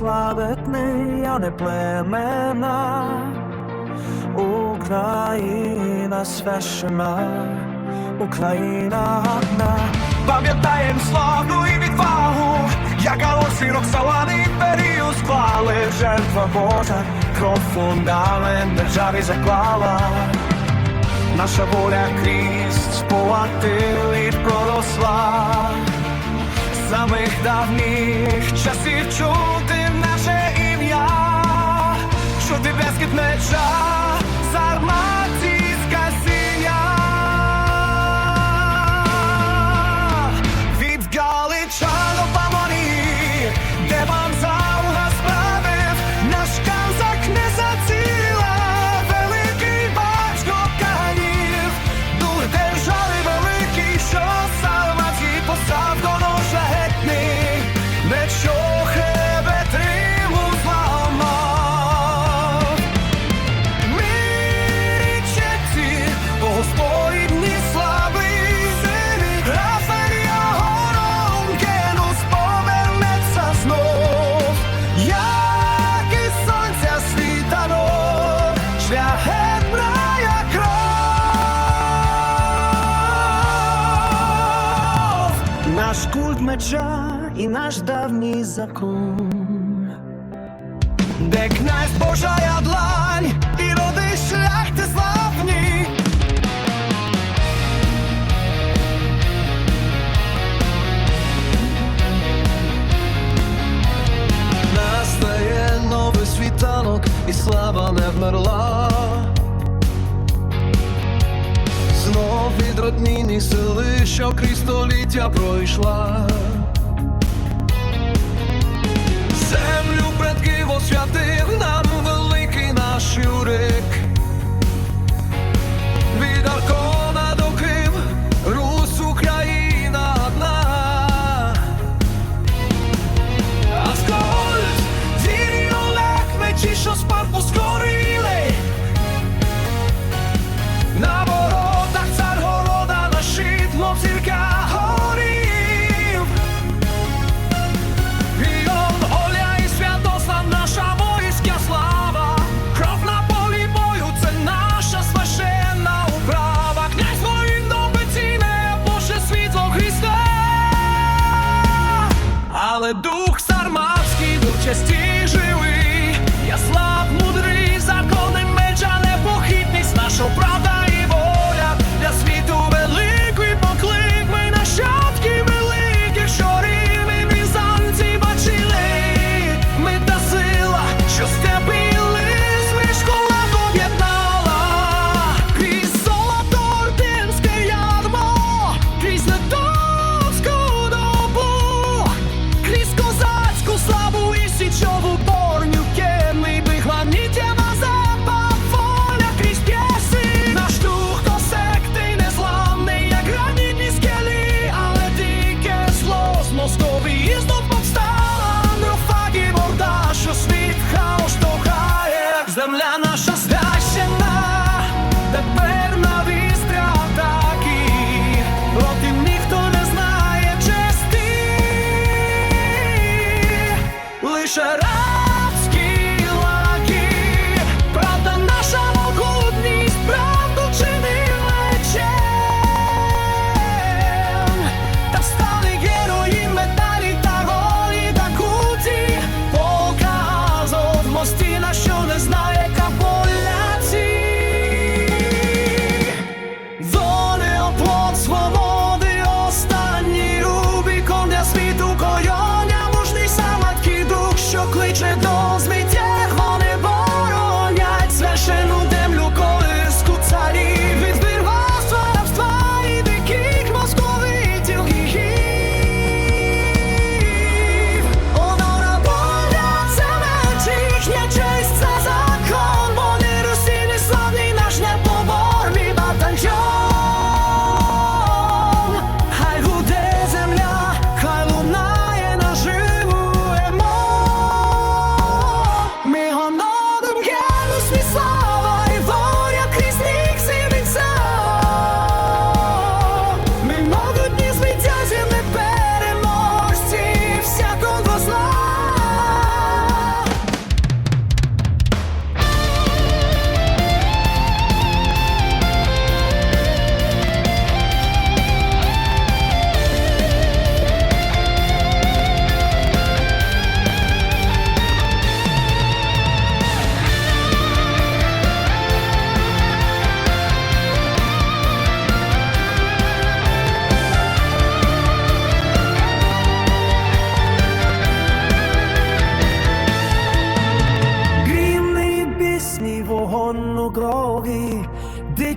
славетний, я не племена, Україна священа, Україна одна. Пам'ятаєм славу і відвагу, як галосі Роксолани імперію склали, жертва Божа, кров фундамент державі заклала. Наша воля крізь полатили проросла самих давніх. наш культ меча і наш давній закон, де князь божая длань. слава не вмерла, знов від роднині сили, що крізь століття пройшла. Землю предків освятив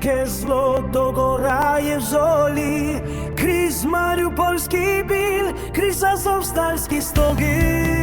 Rijeke zlo dolgo raje žoli Križ Mariupolski bil Križ Azovstalski stogil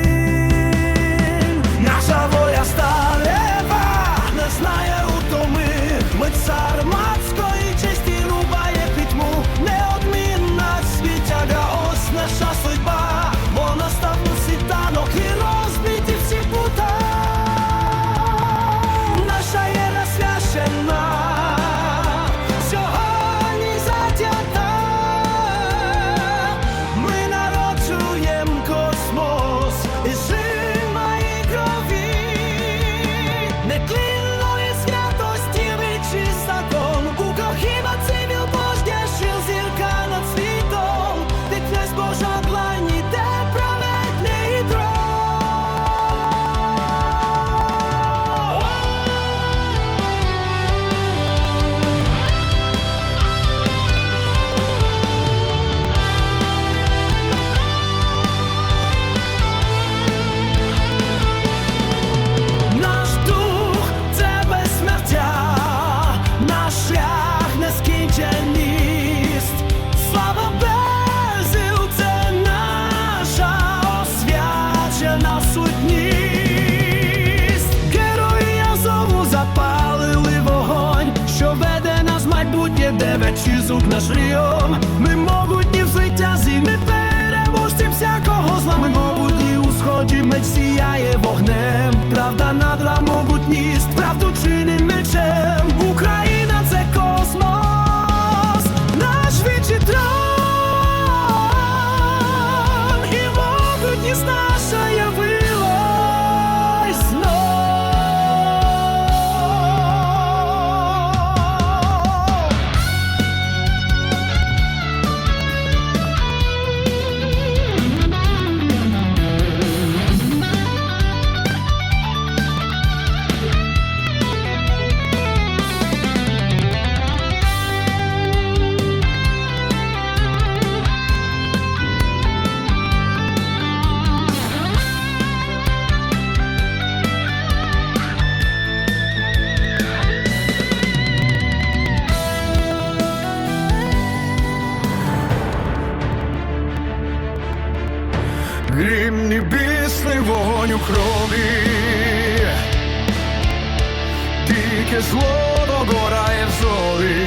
вечізук наш ріом. Ми могутні в звитязі, ми переможці всякого зла. Ми могутні у сході, меч сіяє вогнем. Правда надра могутність, правду чиним мечем. Крові, тільки зло догорає в зорі,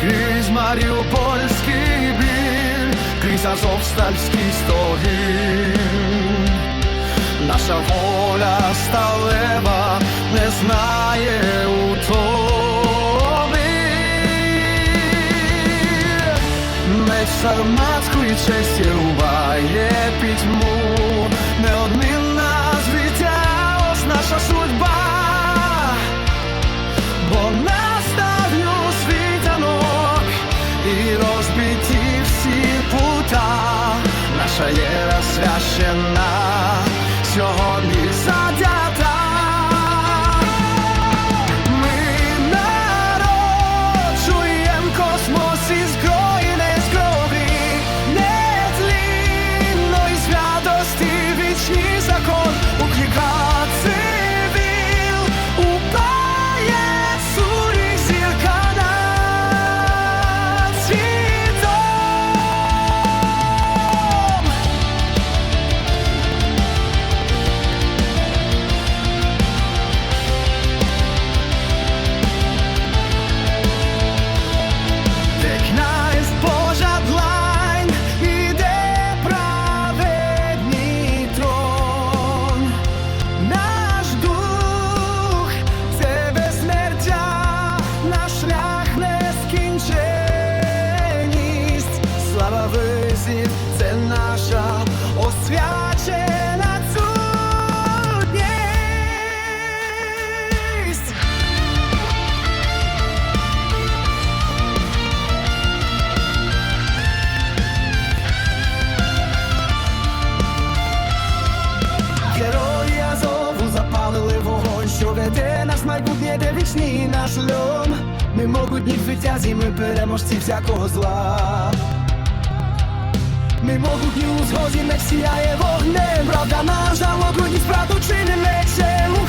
крізь маріупольський біль, крізь азовстальський стогін. Наша воля сталева не знає утоми. Меч сарматської честі рубає пітьму, неодмінна звіття, ось наша судьба, бо наставлю світанок і розбиті всі пута, наша єра священна, вічний наш льом, Ми могутні в витязі, ми переможці всякого зла. Ми могутні у згоді, меч сіяє вогнем, правда наша могутність, правду чи не Україна